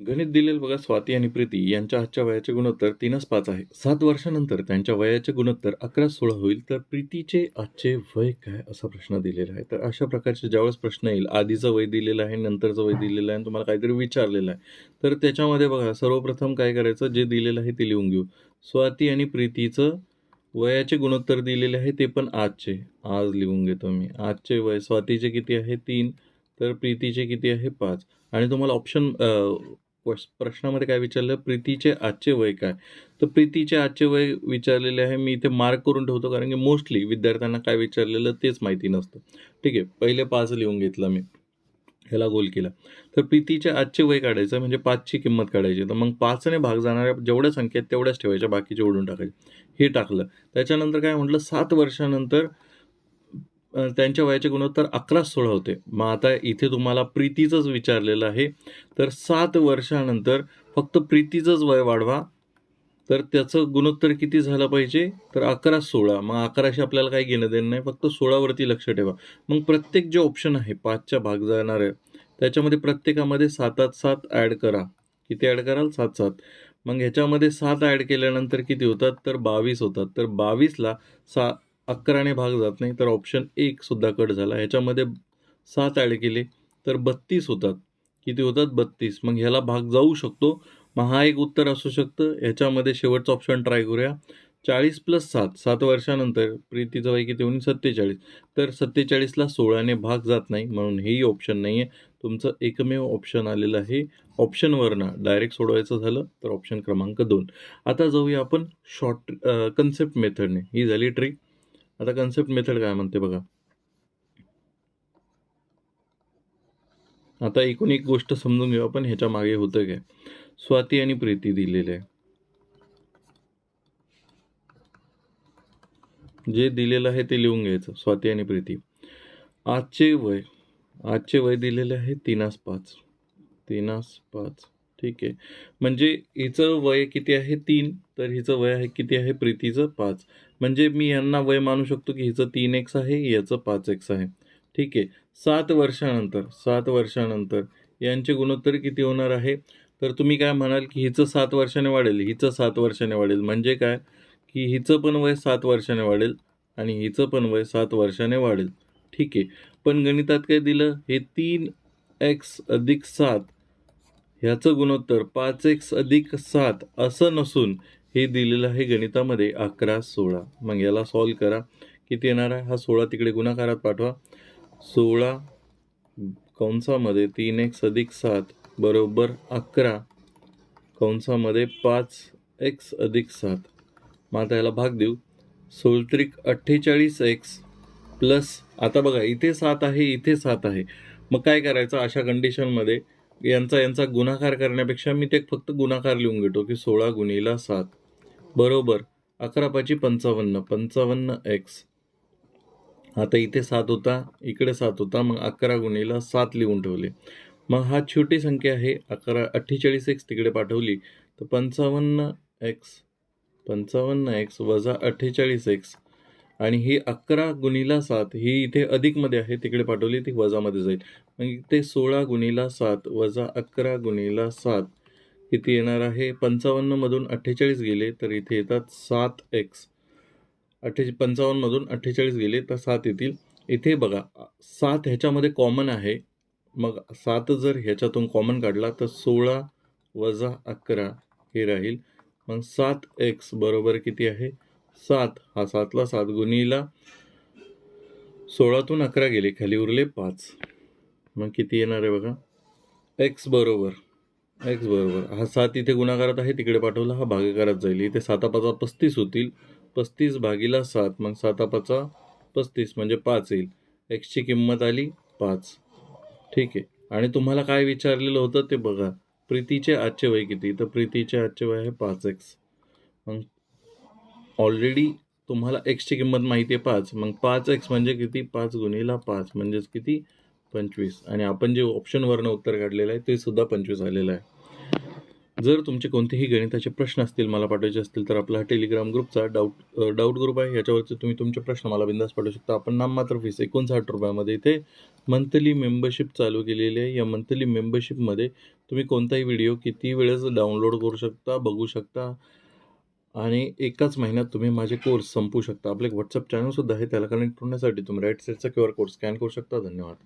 गणित दिलेलं बघा स्वाती आणि प्रीती यांच्या आजच्या वयाचे गुणोत्तर तीनच पाच आहे. सात वर्षानंतर त्यांच्या वयाचे गुणोत्तर अकरा सोळा होईल तर प्रीतीचे आजचे वय काय असा प्रश्न दिलेला आहे. तर अशा प्रकारचे ज्यावेळेस प्रश्न येईल आधीचं वय दिलेलं आहे नंतरचं वय दिलेलं आहे आणि तुम्हाला काहीतरी विचारलेलं आहे तर त्याच्यामध्ये बघा सर्वप्रथम काय करायचं? जे दिलेलं आहे ते लिहून घेऊ. स्वाती आणि प्रीतीचं वयाचे गुणोत्तर दिलेले आहे ते पण आजचे. आज लिहून घेतो मी. आजचे वय स्वातीचे किती आहे? तीन. तर प्रीतीचे किती आहे? पाच. आणि तुम्हाला ऑप्शन प्रश्नामध्ये काय विचारलं? प्रीतीचे आजचे वय काय? तर प्रीतीचे आजचे वय विचारलेले आहे मी इथे मार्क करून ठेवतो कारण की मोस्टली विद्यार्थ्यांना काय विचारलेलं तेच माहिती नसतं. ठीक आहे पहिले पाच लिहून घेतलं मी ह्याला गोल केला. तर प्रीतीचे आजचे वय काढायचं म्हणजे पाचची किंमत काढायची. तर मग पाचने भाग जाणाऱ्या जेवढ्या संख्या आहेत तेवढ्याच ठेवायच्या बाकीचे ओढून टाकायचे. हे टाकलं. त्याच्यानंतर काय म्हटलं? सात वर्षानंतर त्यांच्या वयाचे गुणोत्तर अकरा सोळा होते. मग आता इथे तुम्हाला प्रीतीचंच विचारलेलं आहे. तर सात वर्षानंतर फक्त प्रीतीचंच वय वाढवा. तर त्याचं गुणोत्तर किती झालं पाहिजे? तर अकरा सोळा. मग अकराशी आपल्याला काही घेणं देणं नाही. फक्त सोळावरती लक्ष ठेवा. मग प्रत्येक जे ऑप्शन आहे पाचच्या भाग जाणार आहे त्याच्यामध्ये प्रत्येकामध्ये सातात सात ॲड करा. किती ॲड कराल? सात सात. मग ह्याच्यामध्ये सात ॲड केल्यानंतर किती होतात? तर बावीस होतात. तर बावीसला सा अकराने भाग जात नाही तर ऑप्शन एक सुद्धा कट झाला. ह्याच्यामध्ये सात ॲड केले तर बत्तीस होतात. किती होतात? बत्तीस. मग ह्याला भाग जाऊ शकतो. मग हा एक उत्तर असू शकतं. ह्याच्यामध्ये शेवटचं ऑप्शन ट्राय करूया. चाळीस प्लस सात. सात वर्षानंतर प्रीतीचं वय किती? होईल सत्तेचाळीस. तर सत्तेचाळीसला सोळाने भाग जात नाही म्हणून हेही ऑप्शन नाही आहे तुमचं एकमेव ऑप्शन आलेलं आहे. ऑप्शनवरनं डायरेक्ट सोडवायचं झालं तर ऑप्शन क्रमांक दोन. आता जाऊया आपण शॉर्ट कन्सेप्ट मेथडने ही झाली ट्रिक आता कन्सेप्ट मेथड काय म्हणते बघा. आता एकूण एक गोष्ट समजून घेऊ आपण ह्याच्या मागे होतं काय? स्वाती आणि प्रीती दिलेले. आहे जे दिलेलं आहे ते लिहून घ्यायचं स्वाती आणि प्रीती. आजचे वय आजचे वय दिलेले आहे तीनास पाच. तीनास पाच. ठीक आहे. म्हणजे हिचं वय किती आहे? तीन. तर हिचं वय आहे किती आहे? प्रीतीचं पाच. म्हणजे मी यांना वय मानू शकतो की हिचं तीन एक्स आहे याचं पाच एक्स आहे. ठीक आहे. सात वर्षानंतर सात वर्षानंतर यांचे गुणोत्तर किती होणार आहे? तर तुम्ही काय म्हणाल की हिचं सात वर्षाने वाढेल? हिचं सात वर्षाने वाढेल. म्हणजे काय? की हिचं पण वय सात वर्षाने वाढेल आणि हिचं पण वय सात वर्षाने वाढेल. ठीक आहे. पण गणितात काय दिलं? हे तीन एक्स अधिक सात ह्याचं गुणोत्तर पाच एक्स अधिक सात असं नसून हे दिलेलं आहे गणितामध्ये अकरा सोळा. मग याला सॉल्व करा. किती येणार आहे? हा सोळा तिकडे गुणाकारात पाठवा. सोळा कंसामध्ये तीन एक्स अधिक सात बरोबर अकरा. कंसामध्ये पाच एक्स अधिक सात. मग आता याला भाग देऊ. सोलत्रिक अठ्ठेचाळीस एक्स प्लस आता बघा इथे सात आहे इथे सात आहे. मग काय करायचं? अशा कंडिशनमध्ये यांचा यांचा गुणाकार करण्यापेक्षा मी ते फक्त गुणाकार लिहून घेतो की सोळा गुणिला सात. बरोबर. अकरा पाची पंचावन्न पंचावन्न एक्स आता इथे सात होता इकडे सात होता मग अकरा गुणिला सात लिहून ठेवले. मग हा छोटी संख्या आहे अकरा अठ्ठेचाळीस एक्स तिकडे पाठवली तर पंचावन्न एक्स पंचावन्न एक्स वजा अठ्ठेचाळीस एक्स आणि ही अकरा गुणिला सात ही इथे अधिकमध्ये आहे तिकडे पाठवली ती वजामध्ये जाईल. म्हणजे मग ते सोळा गुणिला सात वजा अकरा गुणिला सात किती येणार आहे? पंचावन्नमधून अठ्ठेचाळीस गेले तर इथे येतात सात एक्स अठ्ठे पंचावन्नमधून अठ्ठेचाळीस गेले तर सात येतील. इथे बघा सात ह्याच्यामध्ये कॉमन आहे. मग सात जर ह्याच्यातून कॉमन काढला तर सोळा वजा अकरा हे राहील. मग सात एक्स बरोबर किती आहे? सात. हा सातला सात गुणीला सोळातून अकरा गेले. खाली उरले पाच. मग किती येणार आहे बघा? एक्स बरोबर. एक्स बरोबर. हा सात इथे गुणाकारात आहे. तिकडे पाठवला. हा भागाकारात जाईल. इथे सातापाचा पस्तीस होतील. पस्तीस भागीला सात. मग सातापाचा पस्तीस म्हणजे पाच येईल. एक्सची किंमत आली पाच. ठीक आहे. आणि तुम्हाला काय विचारलेलं होतं ते बघा. प्रीतीचे आजचे वय किती? तर प्रीतीचे आजचे वय आहे पाच एक्स मग ऑलरेडी तुम्हाला एक्सची किंमत माहिती आहे पाच. मग पाच एक्स म्हणजे किती? पाच गुणीला पाच. म्हणजेच किती? पंचवीस. आणि आपण जे ऑप्शनवरनं उत्तर काढलेलं आहे ते सुद्धा पंचवीस आलेलं आहे. जर तुमचे कोणतेही गणिताचे प्रश्न असतील मला पाठवायचे असतील तर आपला हा टेलिग्राम ग्रुपचा डाऊट डाऊट ग्रुप आहे. याच्यावरती तुम्ही तुमचे प्रश्न मला बिंदास पाठवू शकता. आपण नाममात्र फीस एकोणसाठ रुपयामध्ये इथे मंथली मेंबरशिप चालू केलेली आहे. या मंथली मेंबरशिपमध्ये तुम्ही कोणताही व्हिडिओ किती वेळेस डाउनलोड करू शकता बघू शकता आणि एकाच महिन्यात तुम्ही माझे कोर्स संपू शकता. आपले व्हॉट्सअप चॅनलसुद्धा आहे त्याला कनेक्ट होण्यासाठी तुम्ही राईट साईडचा क्यू आर कोड स्कॅन करू शकता. धन्यवाद.